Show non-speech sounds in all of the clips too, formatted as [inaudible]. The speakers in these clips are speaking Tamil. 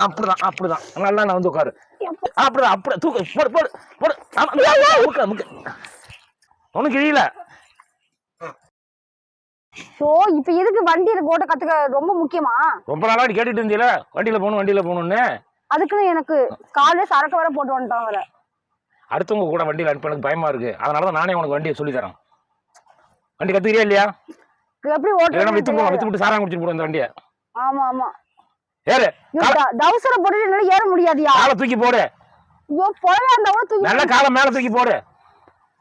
அப்படிதான் அப்படிதான். நல்லா நான் வந்து உட்காரு. அப்படிதான் அப்படிதான். தூக்கு போடு போடு போடு. முக்க முக்க ஒன்றும் கிழியல. ஸோ இப்போ எதுக்கு வண்டியில ஓட்ட கத்துக்க? ரொம்ப முக்கியமா? ரொம்ப நாளா கேட்டுட்டு இருந்தீல வண்டியில போகணும் வண்டியில போகணும்னு. அதுக்குன்னு எனக்கு காலையில சரக்கு வர போட்டு வந்துட்டான் வர அடுத்தவங்க கூட வண்டியில் அனுப்ப எனக்கு பயமா இருக்கு. அதனால தான் நானே உனக்கு வண்டியை சொல்லி தரேன் வண்டி கத்துக்கிறியா இல்லையா? எப்படி இல்லைன்னா வித்து விட்டு சாராயம் குடிச்சிட்டு போடு அந்த வண்டியை. ஆமா ஆமா. ஏறு. டவுசர போட்டுட்டு என்னால ஏற முடியாதியா? காலை தூக்கி போடு. ஐயோ புடவை அந்த கூட தூக்கி நல்ல காலை மேல தூக்கி போடு.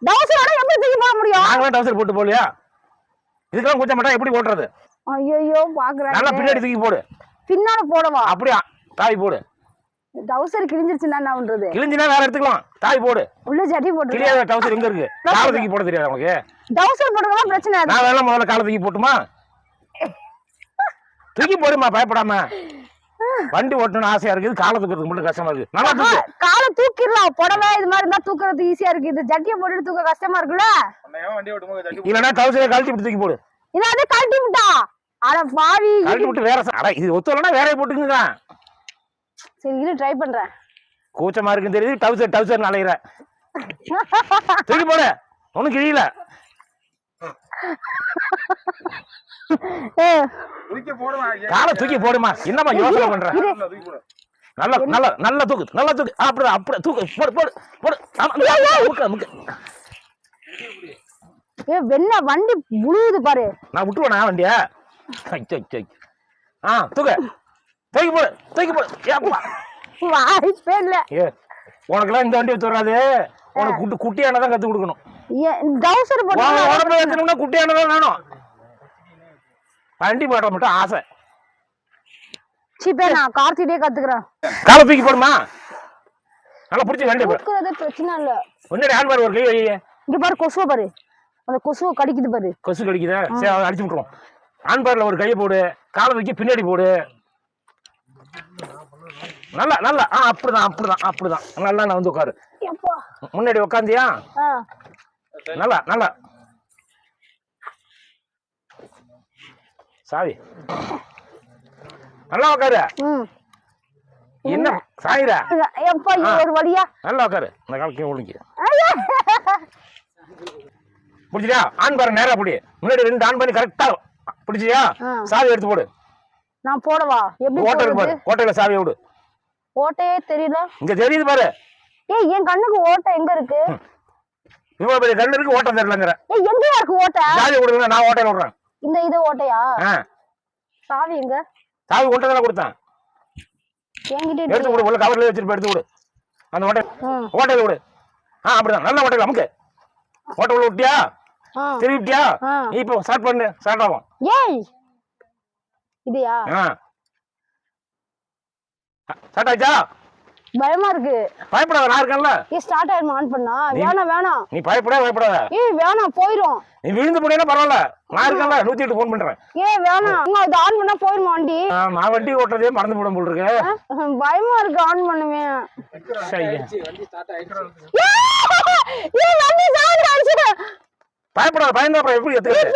டவுசரோட எப்படி தூக்கி போட முடியும்? நாங்களாம் டவுசர் போட்டு போலியா இதுக்கெல்லாம் கொஞ்சம் மட்டும் எப்படி ஓட்டுறது? ஐயோ நல்லா பாக்குறேன் பின்னாடி தூக்கி போடு. பின்னால போடவா? அப்படியா? தாய் போடு. டவுசர் கிழிஞ்சிருச்சுன்னா என்ன பண்றது? கிழிஞ்சினா வேற எடுத்துக்கலாம். தாய் போடு. உள்ள ஜட்டி போட்டு கிளியாத டவுசர் எங்க இருக்கு? காலை தூக்கி போட தெரியாது உனக்கு டவுசர் போட்டுக்கலாம் பிரச்சனை இல்லை. நான் வேணா முதல்ல காலை தூக்கி போட்டுமா? [laughs] தூக்கி போடுமா பயப்படாம? வண்டி ஓட்டணும்னு ஆசையா இருக்குது காலை தூக்கிறதுக்கு மட்டும் கஷ்டமா இருக்கு நல்லா தூக்கு. காலை தூக்கிடலாம். புடவை இது மாதிரி இருந்தா தூக்குறது ஈஸியா இருக்கு. இது ஜட்டியை போட்டுட்டு தூக்க கஷ்டமா இருக்குல்ல? இல்லைன்னா டவுசரை கழட்டி விட்டு தூக்கி போடு. இது அது கழட்டி விட்டா? அட பாவி. கழட்டி விட்டு வேற அட இது ஒத்துவலன்னா வேற போட்டுக்குங்க. சரி இரு ட்ரை பண்றேன். கூச்சமா இருக்குன்னு தெரியுது. டவுசர் டவுசர் அலையிற. தூக்கி போடு. ஒன்றும் கிழியல. ஏ, காலை தூக்கி போடுமா? என்னம்மா யோசனை பண்ற? நல்ல நல்ல நல்ல தூக்கு நல்ல தூக்கு. அப்படி அப்படி தூக்கு போடு போடு போடு. முக்க முக்க ஏ வெண்ண வண்டி முழுகுது பாரு. நான் விட்டுருவேனா வண்டிய? ஐயோ, ஐயோ, ஐயோ. ஆ தூக்கு. தூக்கி போடு தூக்கி போடு. ஏப்பா வாய்ப்பே இல்ல. ஏ உனக்கெல்லாம் இந்த வண்டி வராது. உனக்கு குட்டி குட்டியானதான் கத்து கொடுக்கணும். டவுசர் போட்டு உடம்பு ஏற்றணும்னா குட்டியானதான் வேணும். வண்டி போட மட்டும் ஆசை. சீப்பே நான் கார்த்திட்டே கத்துக்கிறேன். காலை தூக்கி போடுமா? நல்லா பிடிச்சி வண்டி போடு. தூக்குறது பிரச்சனை இல்ல. முன்னாடி ஹேண்ட் பார் ஒரு கை வை. இங்க பாரு கொசுவை பாரு. அந்த கொசுவை கடிக்குது பாரு. கொசு கடிக்குதா? சரி அதை அடிச்சு விட்டுருவோம். ஹேண்ட் பார்ல ஒரு கையை போடு. காலை தூக்கி பின்னாடி போடு. நல்லா நல்லா. ஆ அப்படிதான் அப்படிதான் அப்படிதான். நல்லா நான் வந்து உட்காரு. முன்னாடி உட்காந்தியா நல்லா நல்லா. சாவி. நல்லா உட்காரு ம். என்ன? சாயிர எப்பா ஒரு வழியா? நல்லா உட்காரு இந்த காலக்கு ஒழுங்கி பிடிச்சியா ஆண் பாரு நேரா பிடி. முன்னாடி ரெண்டு ஆண் பண்ணி கரெக்டா பிடிச்சியா. சாவி எடுத்து போடு. நான் போடவா? எப்படி ஓட்டை பாரு போடுறது? ஓட்டையில சாவியை விடு. ஓட்டையே தெரியல இங்க தெரியுது பாரு. ஏய் என் கண்ணுக்கு ஓட்டை எங்க இருக்கு? இவ்வளவு பெரிய கண்ணு இருக்கு ஓட்டம் தெரியலங்கிற. ஏய் எங்கயா இருக்கு ஓட்டை? சாவி கொடுங்க நான் ஓட்டையில விடுறேன். இந்த இது ஓட்டையா? சாவி எங்க? சாவி ஒன்றை கொடுத்தேன். என்கிட்ட எடுத்து. விடு உள்ள கவர்ல வச்சிருப்ப எடுத்து விடு அந்த ஓட்டை ஓட்டையில விடு ஆ அப்படிதான். நல்ல ஓட்டையில அமுக்கு. ஓட்டை உள்ள விட்டியா ஆ. திருப்பி விட்டியா ஆ. நீ இப்போ ஸ்டார்ட் பண்ணு ஸ்டார்ட் ஆகும். ஏய்! இதையா? ஆ. ஸ்டார்ட் ஆச்சா பயமா இருக்கு. பயப்படாத நான் இருக்கேன்ல. ஏய் ஸ்டார்ட் ஆயிடுமா ஆன் பண்ணா? வேணாம் வேணாம். நீ பயப்பட பயப்படாத. ஏய் வேணாம் போயிரும். நீ விழுந்து போனீங்கன்னா பரவாயில்ல. நான் இருக்கேன்ல நூத்தி எட்டு ஃபோன் பண்றேன். ஏய் வேணாம். அம்மா இது ஆன் பண்ணா போயிருமா வண்டி? நான் வண்டி ஓட்டுறதே மறந்து போட போல் இருக்கு. பயமா இருக்கு ஆன் பண்ணுவேன் சரி. ஏய் வண்டி சாந்து அடிச்சிடு பயப்படாத பயந்தா அப்புறம் எப்படி எத்துக்கிறது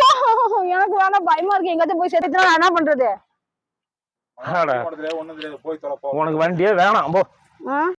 எனக்கு வேணாம் பயமா இருக்கு. எங்கயாச்சும் போய் சேர்த்துனா என்ன பண்றது? உனக்கு வண்டியே வேணாம் போ. ஆ